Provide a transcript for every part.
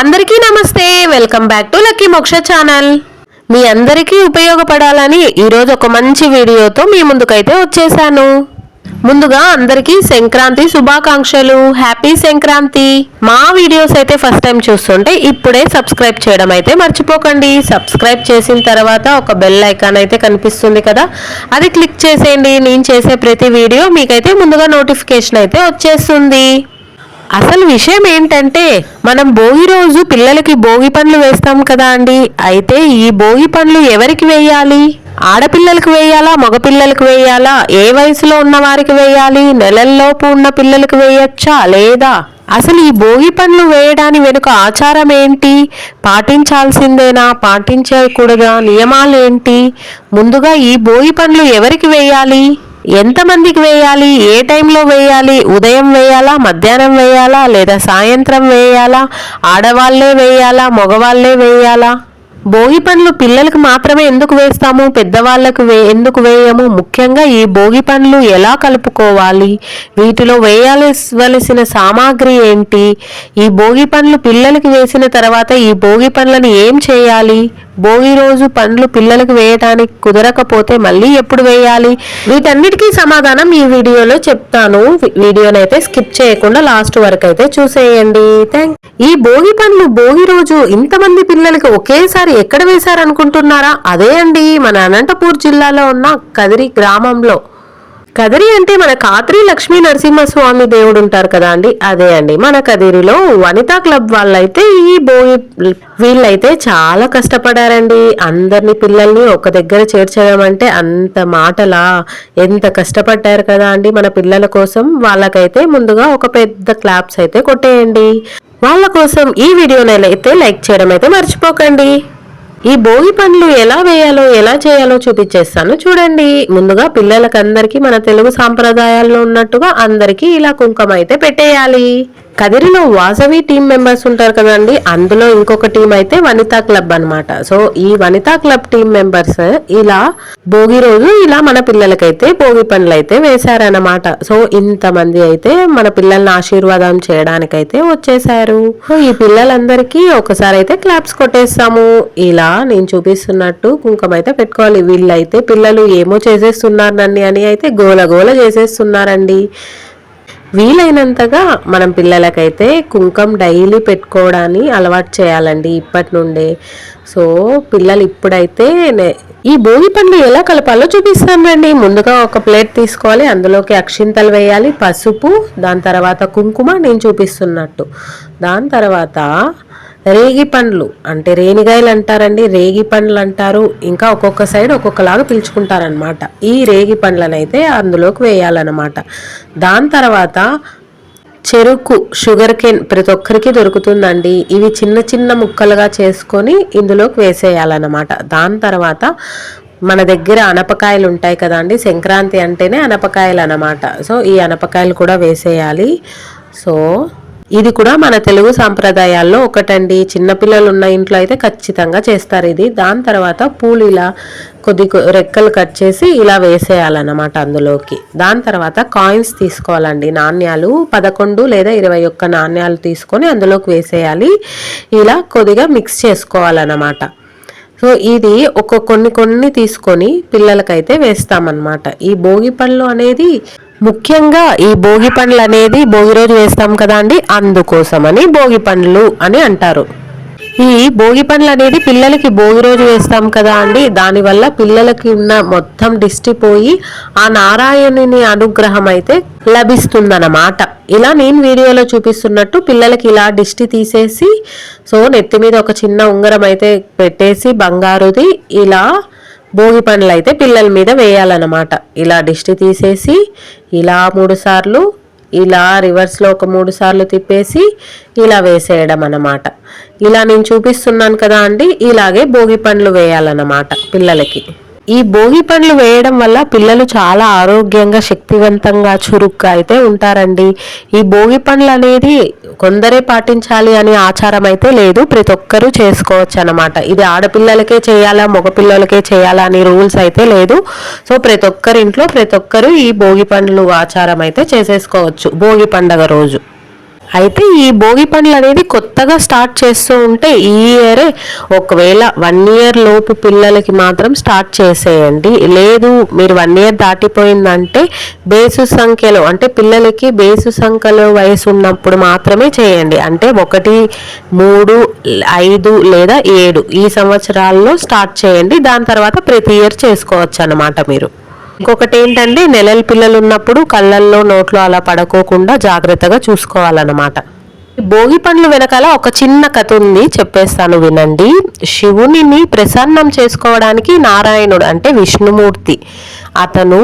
అందరికీ నమస్తే. Welcome back to Lucky Moksha channel మీ అందరికీ ఉపయోగపడాలని ఈరోజు ఒక మంచి వీడియోతో మీ ముందుకైతే వచ్చేసాను. ముందుగా అందరికీ సంక్రాంతి శుభాకాంక్షలు. హ్యాపీ సంక్రాంతి. మా వీడియోస్ అయితే ఫస్ట్ టైం చూస్తుంటే ఇప్పుడే సబ్స్క్రైబ్ చేయడం అయితే మర్చిపోకండి. సబ్స్క్రైబ్ చేసిన తర్వాత ఒక బెల్ ఐకాన్ అయితే కనిపిస్తుంది కదా అది క్లిక్ చేసేయండి. నేను చేసే ప్రతి వీడియో మీకైతే ముందుగా నోటిఫికేషన్ అయితే వచ్చేస్తుంది. అసలు విషయం ఏంటంటే మనం భోగి రోజు పిల్లలకి భోగి పండ్లు వేస్తాం కదా అండి. అయితే ఈ భోగి పండ్లు ఎవరికి వేయాలి? ఆడపిల్లలకు వేయాలా? మగపిల్లలకు వేయాలా? ఏ వయసులో ఉన్న వారికి వేయాలి? నెలల్లోపు ఉన్న పిల్లలకు వేయచ్చా? లేదా? అసలు ఈ భోగి పండ్లు వేయడాని వెనుక ఆచారం ఏంటి? పాటించాల్సిందేనా? పాటించకూడదా? నియమాలు ఏంటి ముందుగా ఈ భోగి పండ్లు ఎవరికి వేయాలి? ఎంతమందికి వేయాలి? ఏ టైంలో వేయాలి? ఉదయం వేయాలా? మధ్యాహ్నం వేయాలా? లేదా సాయంత్రం వేయాలా? ఆడవాళ్ళే వేయాలా? మగవాళ్ళే వేయాలా? భోగి పండ్లు పిల్లలకు మాత్రమే ఎందుకు వేస్తాము? పెద్దవాళ్ళకు వే ఎందుకు వేయము? ముఖ్యంగా ఈ భోగి పండ్లు ఎలా కలుపుకోవాలి? వీటిలో వేయాల్సిన సామాగ్రి ఏంటి? ఈ భోగి పండ్లు పిల్లలకి వేసిన తర్వాత ఈ భోగి పండ్లను ఏం చేయాలి? భోగి రోజు పండ్లు పిల్లలకు వేయటానికి కుదరకపోతే మళ్ళీ ఎప్పుడు వేయాలి? వీటన్నిటికీ సమాధానం ఈ వీడియోలో చెప్తాను. వీడియోనైతే స్కిప్ చేయకుండా లాస్ట్ వరకు అయితే చూసేయండి. థ్యాంక్ ఈ భోగి పండ్లు భోగి రోజు ఇంతమంది పిల్లలకి ఒకేసారి ఎక్కడ వేశారనుకుంటున్నారా? అదే అండి మన అనంతపూర్ జిల్లాలో ఉన్న కదిరి గ్రామంలో. కదిరి అంటే మన కాత్రి లక్ష్మీ నరసింహస్వామి దేవుడు ఉంటారు కదా అండి? అదే అండి. మన కదిరిలో వనితా క్లబ్ వాళ్ళైతే ఈ బోయి వీళ్ళైతే చాలా కష్టపడారండి. అందరిని పిల్లల్ని ఒక దగ్గర చేర్చడమంటే అంత మాటలా ఎంత కష్టపడ్డారు కదా అండి మన పిల్లల కోసం. వాళ్ళకైతే ముందుగా ఒక పెద్ద క్లాప్స్ అయితే కొట్టేయండి. వాళ్ళ కోసం ఈ వీడియోనైతే అయితే లైక్ చేయడం అయితే మర్చిపోకండి. ఈ భోగి పండ్లు ఎలా వేయాలో ఎలా చేయాలో చూపించేస్తాను. చూడండి ముందుగా పిల్లలకందరికీ మన తెలుగు సాంప్రదాయాల్లో ఉన్నట్టుగా అందరికీ ఇలా కుంకుమ అయితే పెట్టేయాలి. కదిరిలో వాసవి టీం మెంబర్స్ ఉంటారు కదండి. అందులో ఇంకొక టీం అయితే వనితా క్లబ్ అనమాట సో ఈ వనితా క్లబ్ టీం మెంబర్స్ ఇలా భోగి రోజు ఇలా మన పిల్లలకైతే భోగి పనులు అయితే వేశారనమాట సో ఇంతమంది అయితే మన పిల్లల్ని ఆశీర్వాదం చేయడానికైతే వచ్చేసారు సో ఈ పిల్లలందరికీ ఒకసారి అయితే క్లాప్స్ కొట్టేస్తాము. ఇలా నేను చూపిస్తున్నట్టు కుంకుమ అయితే పెట్టుకోవాలి. వీళ్ళైతే పిల్లలు ఏమో చేసేస్తున్నారు నన్ను అని అయితే గోల గోల చేసేస్తున్నారండి. వీలైనంతగా మనం పిల్లలకైతే కుంకం డైలీ పెట్టుకోవడాన్ని అలవాటు చేయాలండి ఇప్పటి నుండే సో పిల్లలు ఇప్పుడైతే నే- ఈ భోగి పండ్లు ఎలా కలపాలో చూపిస్తానండి ముందుగా ఒక ప్లేట్ తీసుకోవాలి. అందులోకి అక్షింతలు వేయాలి పసుపు దాని తర్వాత కుంకుమ నేను చూపిస్తున్నట్టు. దాని తర్వాత రేగి పండ్లు అంటే రేణిగాయలు అంటారండి రేగి పండ్లు అంటారు. ఇంకా ఒక్కొక్క సైడ్ ఒక్కొక్కలాగా పిలుచుకుంటారనమాట ఈ రేగి పండ్లనైతే అందులోకి వేయాలన్నమాట. దాని తర్వాత చెరుకు షుగర్ కేన్ ప్రతి ఒక్కరికి దొరుకుతుందండి. ఇవి చిన్న చిన్న ముక్కలుగా చేసుకొని ఇందులోకి వేసేయాలన్నమాట. దాని తర్వాత మన దగ్గర అనపకాయలు ఉంటాయి కదండి సంక్రాంతి అంటేనే అనపకాయలు అన్నమాట సో ఈ అనపకాయలు కూడా వేసేయాలి. సో ఇది కూడా మన తెలుగు సాంప్రదాయాల్లో ఒకటండి. చిన్నపిల్లలు ఉన్న ఇంట్లో అయితే ఖచ్చితంగా చేస్తారు ఇది. దాని తర్వాత పూలు ఇలా కొద్ది రెక్కలు కట్ చేసి ఇలా వేసేయాలన్నమాట అందులోకి. దాని తర్వాత కాయిన్స్ తీసుకోవాలండి. నాణ్యాలు పదకొండు లేదా ఇరవై ఒక్క నాణ్యాలు తీసుకొని అందులోకి వేసేయాలి. ఇలా కొద్దిగా మిక్స్ చేసుకోవాలన్నమాట. సో ఇది ఒక కొన్ని కొన్ని తీసుకొని పిల్లలకైతే వేస్తామన్నమాట. ఈ భోగి పళ్ళు అనేది ముఖ్యంగా ఈ భోగి పండ్లు అనేది భోగి రోజు వేస్తాం కదా అండి అందుకోసమని భోగి పండ్లు అని అంటారు. ఈ భోగి పండ్లు అనేది పిల్లలకి భోగి రోజు వేస్తాం కదా అండి దానివల్ల పిల్లలకి ఉన్న మొత్తం దిష్టి పోయి ఆ నారాయణుని అనుగ్రహం అయితే లభిస్తుందన్నమాట. ఇలా నేను వీడియోలో చూపిస్తున్నట్టు పిల్లలకి ఇలా దిష్టి తీసేసి సో నెత్తి మీద ఒక చిన్న ఉంగరం అయితే పెట్టేసి బంగారుది ఇలా భోగి పండ్లు అయితే పిల్లల మీద వేయాలన్నమాట. ఇలా దిష్టి తీసేసి ఇలా మూడు సార్లు ఇలా రివర్స్లో ఒక మూడు సార్లు తిప్పేసి ఇలా వేసేయడం అన్నమాట ఇలా నేను చూపిస్తున్నాను కదా అండి ఇలాగే భోగి పండ్లు వేయాలన్నమాట పిల్లలకి. ఈ భోగి పండ్లు వేయడం వల్ల పిల్లలు చాలా ఆరోగ్యంగా శక్తివంతంగా చురుగ్గా అయితే ఉంటారండి. ఈ భోగి పండ్లు అనేది కొందరే పాటించాలి అనే ఆచారం అయితే లేదు. ప్రతి ఒక్కరూ చేసుకోవచ్చు అనమాట ఇది ఆడపిల్లలకే చేయాలా మగపిల్లలకే చేయాలా అని రూల్స్ అయితే లేదు. సో ప్రతి ఒక్కరి ఇంట్లో ప్రతి ఒక్కరు ఈ భోగి పండ్లు ఆచారం అయితే చేసేసుకోవచ్చు. భోగి పండగ రోజు. అయితే ఈ భోగి పండ్లు అనేది కొత్తగా స్టార్ట్ చేస్తూ ఉంటే ఈ ఇయరే ఒకవేళ వన్ ఇయర్ లోపు పిల్లలకి మాత్రం స్టార్ట్ చేసేయండి. లేదు మీరు వన్ ఇయర్ దాటిపోయిందంటే బేసు సంఖ్యలో అంటే పిల్లలకి బేసు సంఖ్యలో వయసు ఉన్నప్పుడు మాత్రమే చేయండి. అంటే ఒకటి మూడు ఐదు లేదా ఏడు ఈ సంవత్సరాల్లో స్టార్ట్ చేయండి. దాని తర్వాత ప్రతి ఇయర్ చేసుకోవచ్చు అన్నమాట మీరు. ఇంకొకటి ఏంటంటే నెలల పిల్లలు ఉన్నప్పుడు కళ్ళల్లో నోట్లో అలా పడుకోకుండా జాగ్రత్తగా చూసుకోవాలన్నమాట. భోగి పండ్లు వెనకాల ఒక చిన్న కథ ఉంది చెప్పేస్తాను వినండి. శివునిని ప్రసన్నం చేసుకోవడానికి నారాయణుడు అంటే విష్ణుమూర్తి. అతను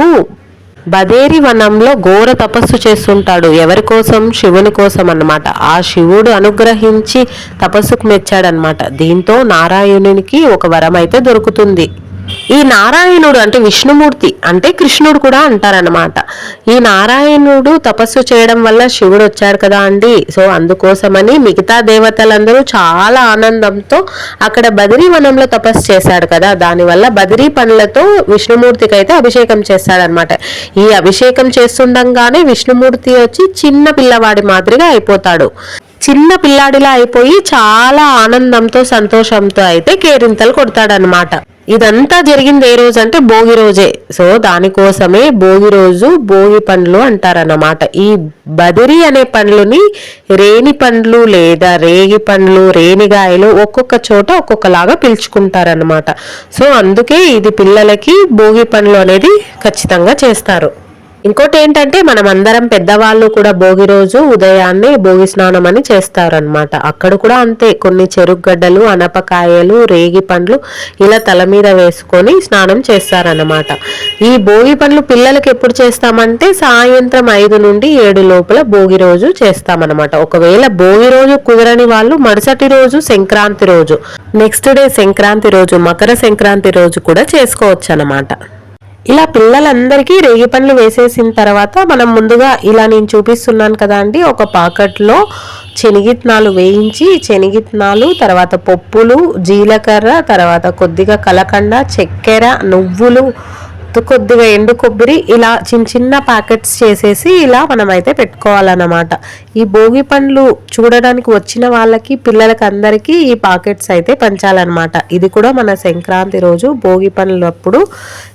బదేరి వనంలో ఘోర తపస్సు చేస్తుంటాడు. ఎవరి కోసం? శివుని కోసం అన్నమాట. ఆ శివుడు అనుగ్రహించి తపస్సుకు మెచ్చాడనమాట దీంతో నారాయణునికి ఒక వరం అయితే దొరుకుతుంది. ఈ నారాయణుడు అంటే విష్ణుమూర్తి అంటే కృష్ణుడు కూడా అంటారనమాట ఈ నారాయణుడు తపస్సు చేయడం వల్ల శివుడు వచ్చాడు కదా అండి. సో అందుకోసమని మిగతా దేవతలందరూ చాలా ఆనందంతో అక్కడ బదిరీ వనంలో తపస్సు చేశాడు కదా. దానివల్ల బదిరీ పనులతో విష్ణుమూర్తికి అయితే అభిషేకం చేస్తాడనమాట ఈ అభిషేకం చేస్తుండగానే విష్ణుమూర్తి వచ్చి చిన్న పిల్లవాడి మాదిరిగా అయిపోతాడు. చిన్న పిల్లాడిలా అయిపోయి చాలా ఆనందంతో సంతోషంతో అయితే కేరింతలు కొడతాడనమాట ఇదంతా జరిగింది ఏ రోజు అంటే భోగి రోజే. సో దానికోసమే భోగి రోజు భోగి పండ్లు అంటారన్నమాట. ఈ బదిరి అనే పండ్లుని రేణి పండ్లు లేదా రేగి పండ్లు రేణిగాయలు ఒక్కొక్క చోట ఒక్కొక్కలాగా పిలుచుకుంటారనమాట సో అందుకే ఇది పిల్లలకి భోగి పండ్లు అనేది ఖచ్చితంగా చేస్తారు. ఇంకోటి ఏంటంటే మనం అందరం పెద్దవాళ్ళు కూడా భోగి రోజు ఉదయాన్నే భోగి స్నానం అని చేస్తారనమాట అక్కడ కూడా అంతే కొన్ని చెరుగడ్డలు అనపకాయలు రేగి పండ్లు ఇలా తల మీద వేసుకొని స్నానం చేస్తారనమాట ఈ భోగి పండ్లు పిల్లలకి ఎప్పుడు చేస్తామంటే సాయంత్రం ఐదు నుండి ఏడు లోపల భోగి రోజు చేస్తామన్నమాట. ఒకవేళ భోగి రోజు కుదరని వాళ్ళు మరుసటి రోజు సంక్రాంతి రోజు నెక్స్ట్ డే సంక్రాంతి రోజు మకర సంక్రాంతి రోజు కూడా చేసుకోవచ్చు అనమాట ఇలా పిల్లలందరికీ రేగి పండ్లు వేసేసిన తర్వాత మనం ముందుగా ఇలా నేను చూపిస్తున్నాను కదా అండి. ఒక పాకెట్లో శనగిత్నాలు వేయించి శనగిత్నాలు తర్వాత పప్పులు జీలకర్ర తర్వాత కొద్దిగా కలకండ చక్కెర నువ్వులు కొద్దిగా ఎండు కొబ్బరి ఇలా చిన్న చిన్న ప్యాకెట్స్ చేసేసి ఇలా మనమైతే పెట్టుకోవాలన్నమాట. ఈ భోగి పండ్లు చూడడానికి వచ్చిన వాళ్ళకి పిల్లలకి అందరికీ ఈ ప్యాకెట్స్ అయితే పంచాలన్నమాట. ఇది కూడా మన సంక్రాంతి రోజు భోగి పండ్లప్పుడు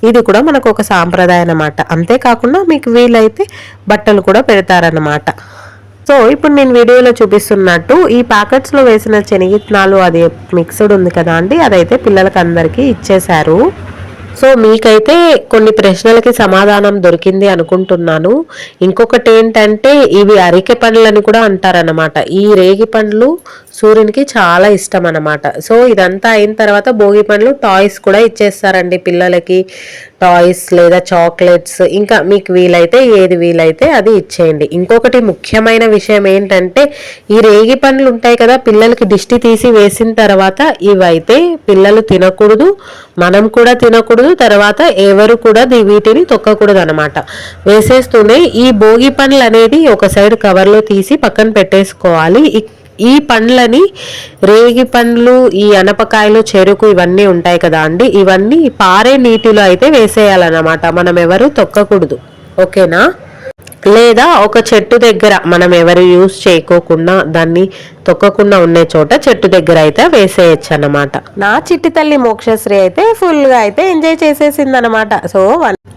ఇది కూడా మనకు ఒక సాంప్రదాయం అన్నమాట. అంతేకాకుండా మీకు వీలైతే బట్టలు కూడా పెడతారన్నమాట. సో ఇప్పుడు నేను వీడియోలో చూపిస్తున్నట్టు ఈ ప్యాకెట్స్లో వేసిన శనగిత్నాలు అది మిక్స్డ్ ఉంది కదా అండి అదైతే పిల్లలకి అందరికీ ఇచ్చేశారు. సో మీకైతే కొన్ని ప్రశ్నలకి సమాధానం దొరికింది అనుకుంటున్నాను. ఇంకొకటి ఏంటంటే ఇవి అరికె పండ్లని కూడా అంటారనమాట ఈ రేగి పండ్లు సూర్యునికి చాలా ఇష్టం అనమాట సో ఇదంతా అయిన తర్వాత భోగి పండ్లు టాయ్స్ కూడా ఇచ్చేస్తారండి పిల్లలకి. టాయ్స్ లేదా చాక్లెట్స్. ఇంకా మీకు వీలైతే ఏది వీలైతే అది ఇచ్చేయండి. ఇంకొకటి ముఖ్యమైన విషయం ఏంటంటే ఈ రేగి పండ్లు ఉంటాయి కదా పిల్లలకి దిష్టి తీసి వేసిన తర్వాత ఇవైతే పిల్లలు తినకూడదు మనం కూడా తినకూడదు తర్వాత ఎవరు కూడా వీటిని తొక్కకూడదు అనమాట వేసేస్తూనే ఈ భోగి పండ్లు అనేది ఒక సైడ్ కవర్లో తీసి పక్కన పెట్టేసుకోవాలి. ఈ పండ్లని రేగి పండ్లు ఈ అనపకాయలు చెరుకు ఇవన్నీ ఉంటాయి కదా అండి. ఇవన్నీ పారే నీటిలో అయితే వేసేయాలన్నమాట. మనం ఎవరు తొక్కకూడదు. ఓకేనా? లేదా ఒక చెట్టు దగ్గర మనం ఎవరు యూస్ చేయకోకుండా దాన్ని తొక్కకుండా ఉండే చోట చెట్టు దగ్గర అయితే వేసేయచ్చు అనమాట నా చిట్టి తల్లి మోక్షశ్రీ అయితే ఫుల్గా అయితే ఎంజాయ్ చేసేసింది అనమాట సో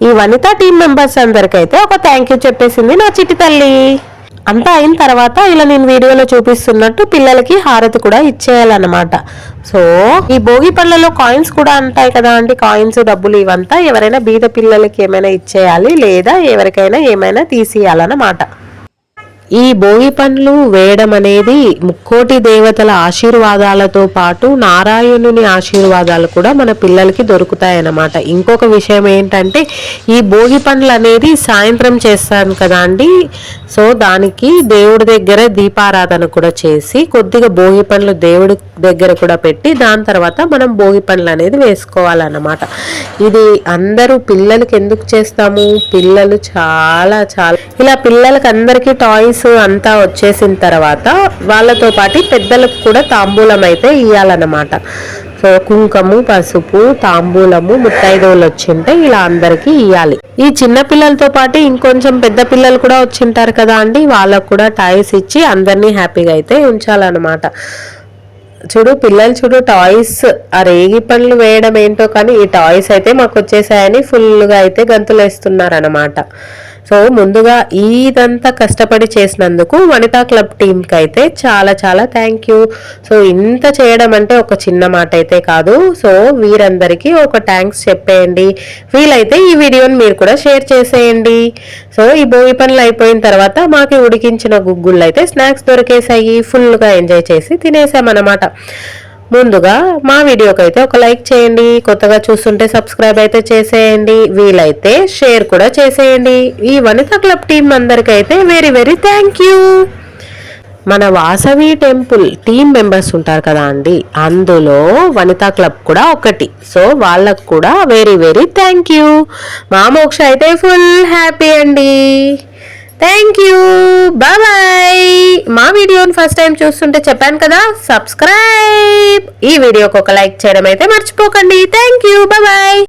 ఈ వనిత టీం మెంబర్స్ అందరికైతే ఒక థ్యాంక్ యూ చెప్పేసింది నా చిట్టి తల్లి. అంతా అయిన తర్వాత ఇలా నేను వీడియోలో చూపిస్తున్నట్టు పిల్లలకి హారతి కూడా ఇచ్చేయాలన్నమాట. సో ఈ భోగి పళ్ళలో కాయిన్స్ కూడా ఉంటాయి కదా అండి. కాయిన్స్ డబ్బులు ఇవంతా ఎవరైనా బీద పిల్లలకి ఏమైనా ఇచ్చేయాలి లేదా ఎవరికైనా ఏమైనా తీసేయాలన్నమాట. ఈ భోగి పండ్లు వేయడం అనేది ముక్కోటి దేవతల ఆశీర్వాదాలతో పాటు నారాయణుని ఆశీర్వాదాలు కూడా మన పిల్లలకి దొరుకుతాయన్నమాట. ఇంకొక విషయం ఏంటంటే ఈ భోగి పండ్లు అనేది సాయంత్రం చేస్తాను కదా అండి. సో దానికి దేవుడి దగ్గర దీపారాధన కూడా చేసి కొద్దిగా భోగి పండ్లు దేవుడి దగ్గర కూడా పెట్టి దాని తర్వాత మనం భోగి పండ్లు అనేది వేసుకోవాలన్నమాట. ఇది అందరూ పిల్లలకి ఎందుకు చేస్తాము? పిల్లలు చాలా చాలా. ఇలా పిల్లలకి అందరికీ టాయ్స్ అంతా వచ్చేసిన తర్వాత వాళ్ళతో పాటు పెద్దలకు కూడా తాంబూలం అయితే ఇవ్వాలన్నమాట సో కుంకము పసుపు తాంబూలము ముత్తైదువులు వచ్చింటే ఇలా అందరికీ ఇవ్వాలి ఈ చిన్న పిల్లలతో పాటు ఇంకొంచెం పెద్ద పిల్లలు కూడా వచ్చింటారు కదా అండి వాళ్ళకు కూడా టాయ్స్ ఇచ్చి అందరినీ హ్యాపీగా అయితే ఉంచాలన్నమాట. చూడు పిల్లలు చూడు టాయ్స్ ఆ రేగి పండ్లు వేయడం ఏంటో కానీ ఈ టాయ్స్ అయితే మాకు వచ్చేసాయని ఫుల్గా అయితే గంతులు వేస్తున్నారు అనమాట సో ముందుగా ఇదంతా కష్టపడి చేసినందుకు వనితా క్లబ్ టీంకి అయితే చాలా చాలా థ్యాంక్ యూ. సో ఇంత చేయడం అంటే ఒక చిన్న మాట అయితే కాదు. సో వీరందరికీ ఒక థ్యాంక్స్ చెప్పేయండి. వీలైతే ఈ వీడియోని మీరు కూడా షేర్ చేసేయండి. సో ఈ భోగి పనులు అయిపోయిన తర్వాత మాకు ఉడికించిన గుగ్గుళ్ళు అయితే స్నాక్స్ దొరికేసాయి ఫుల్గా ఎంజాయ్ చేసి తినేసామన్నమాట. ముందుగా మా వీడియోకి అయితే ఒక లైక్ చేయండి కొత్తగా చూస్తుంటే సబ్స్క్రైబ్ అయితే చేసేయండి వీలైతే షేర్ కూడా చేసేయండి. ఈ వనిత క్లబ్ టీం అందరికైతే వెరీ వెరీ థ్యాంక్ యూ. మన వాసవి టెంపుల్ టీం మెంబర్స్ ఉంటారు కదా అండి అందులో వనితా క్లబ్ కూడా ఒకటి. సో వాళ్ళకు కూడా వెరీ వెరీ థ్యాంక్ యూ. మా మోక్ష అయితే ఫుల్ హ్యాపీ అండి. థ్యాంక్ యూ బాయ్ మా వీడియోని ఫస్ట్ టైం చూస్తుంటే చెప్పాను కదా సబ్స్క్రైబ్ ఈ వీడియోకి ఒక లైక్ చేయడం అయితే మర్చిపోకండి. Thank you bye